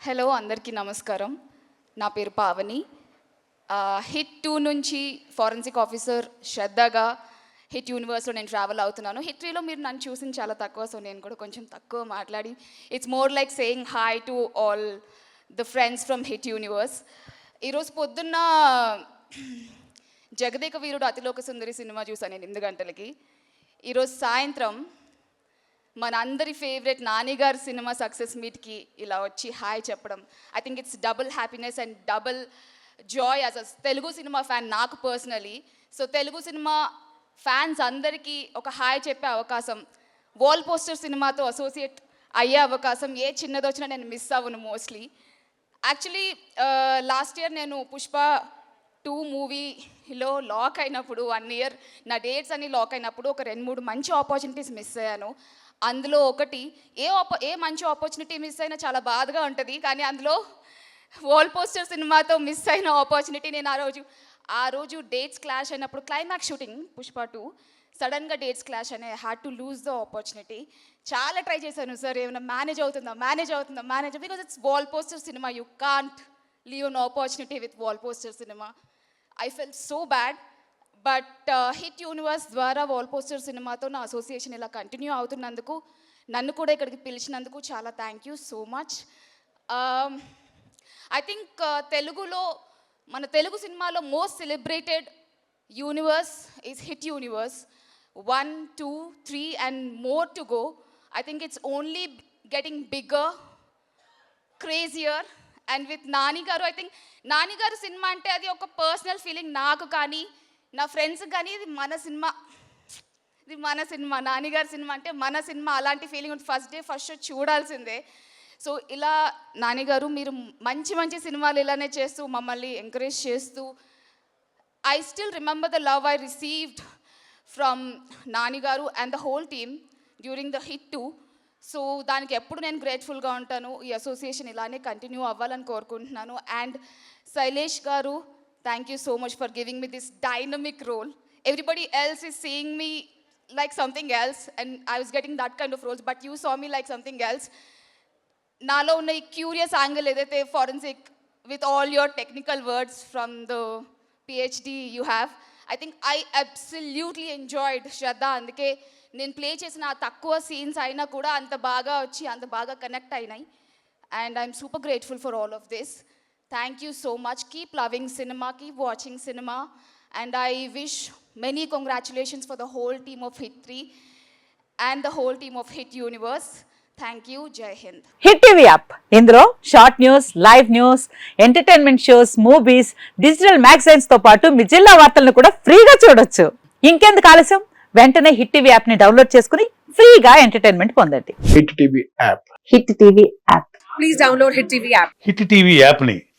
Hello అందరికీ నమస్కారం. నా పేరు పావని. హిట్ టూ నుంచి ఫారెన్సిక్ ఆఫీసర్ శ్రద్ధగా హిట్ యూనివర్స్లో నేను ట్రావెల్ అవుతున్నాను. హిట్ త్రీలో మీరు నన్ను చూసింది చాలా తక్కువ సో నేను కూడా కొంచెం తక్కువ మాట్లాడి. It's more like saying hi to all the friends from hit universe ఈరోజు పొద్దున్న జగదేక వీరుడు అతిలోక సుందరి సినిమా చూసాను నేను ఎనిమిది గంటలకి ఈరోజు సాయంత్రం మన అందరి ఫేవరెట్ నానిగారి సినిమా సక్సెస్ మీట్కి ఇలా వచ్చి హాయ్ చెప్పడం. I think it's double happiness and double joy as a Telugu cinema fan నాకు personally so Telugu cinema fans అందరికీ ఒక హాయ్ చెప్పే అవకాశం. వాల్ పోస్టర్ సినిమాతో అసోసియేట్ అయ్యే అవకాశం. ఏ చిన్నది వచ్చినా నేను మిస్ అవ్వను మోస్ట్లీ యాక్చువల్లీ లాస్ట్ ఇయర్ నేను పుష్ప టూ మూవీలో లాక్ అయినప్పుడు వన్ ఇయర్ నా డేట్స్ అన్ని లాక్ అయినప్పుడు ఒక రెండు మూడు మంచి ఆపర్చునిటీస్ మిస్ అయ్యాను. అందులో ఒకటి ఏ ఆప ఏ మంచి ఆపర్చునిటీ మిస్ అయినా చాలా బాధగా ఉంటుంది కానీ అందులో వాల్ పోస్టర్ సినిమాతో మిస్ అయిన ఆపర్చునిటీ నేను ఆ రోజు ఆ రోజు డేట్స్ క్లాష్ అయినప్పుడు క్లైమాక్స్ షూటింగ్ పుష్ప టూ సడన్గా డేట్స్ క్లాష్ అనే had to lose the opportunity చాలా ట్రై చేశాను సార్ ఏమైనా మేనేజ్ అవుతుందా మేనేజ్ అవుతుందా manage because it's wall poster cinema you can't leave an opportunity with wall poster cinema I fell so bad but hit universe ద్వారా wall poster సినిమాతో నా association ఇలా continue అవుతున్నందుకు నన్ను కూడా ఇక్కడికి పిలిచినందుకు చాలా thank you so much I think తెలుగులో మన తెలుగు సినిమాలో most celebrated universe is hit universe one two three and more to go I think it's only getting bigger crazier and with Nani garu I think Nani గారు cinema అంటే అది ఒక personal feeling నాకు కానీ నా ఫ్రెండ్స్ కానీ ఇది మన సినిమా. ఇది మన సినిమా నాని గారి సినిమా అంటే మన సినిమా అలాంటి ఫీలింగ్ ఉంటుంది ఫస్ట్ డే ఫస్ట్ షో చూడాల్సిందే. సో ఇలా నానిగారు మీరు మంచి మంచి సినిమాలు ఇలానే చేస్తూ మమ్మల్ని ఎంకరేజ్ చేస్తూ I still remember the love I received from నానిగారు and the whole team during the hit two so దానికి ఎప్పుడు నేను గ్రేట్ఫుల్గా ఉంటాను. ఈ అసోసియేషన్ ఇలానే కంటిన్యూ అవ్వాలని కోరుకుంటున్నాను. అండ్ శైలేష్ గారు thank you so much for giving me this dynamic role everybody else is seeing me like something else and I was getting that kind of roles but you saw me like something else నాలో ఉన్న ఈ curious angle ఏదైతే forensic with all your technical words from the PhD you have I think I absolutely enjoyed Shraddha అందుకే నేను play చేసిన ఆ తక్కువ scenes అయినా కూడా అంత బాగా వచ్చి అంత బాగా కనెక్ట్ అయినాయి. And I'm super grateful for all of this thank you so much keep loving cinema keep watching cinema and I wish many congratulations for the whole team of HIT three and the whole team of HIT universe thank you Jai Hind Hit TV app ఇందులో short news live news entertainment shows movies digital మ్యాగజైన్స్తో పాటు మీ జిల్లా వార్తలను కూడా ఫ్రీగా చూడొచ్చు. ఇంకెందుకు ఆలస్యం? వెంటనే హిట్ టీవీ యాప్ని డౌన్లోడ్ చేసుకుని ఫ్రీగా ఎంటర్టైన్మెంట్ పొందండి. Hit TV app Hit TV app please download Hit TV app. Hit TV యాప్ని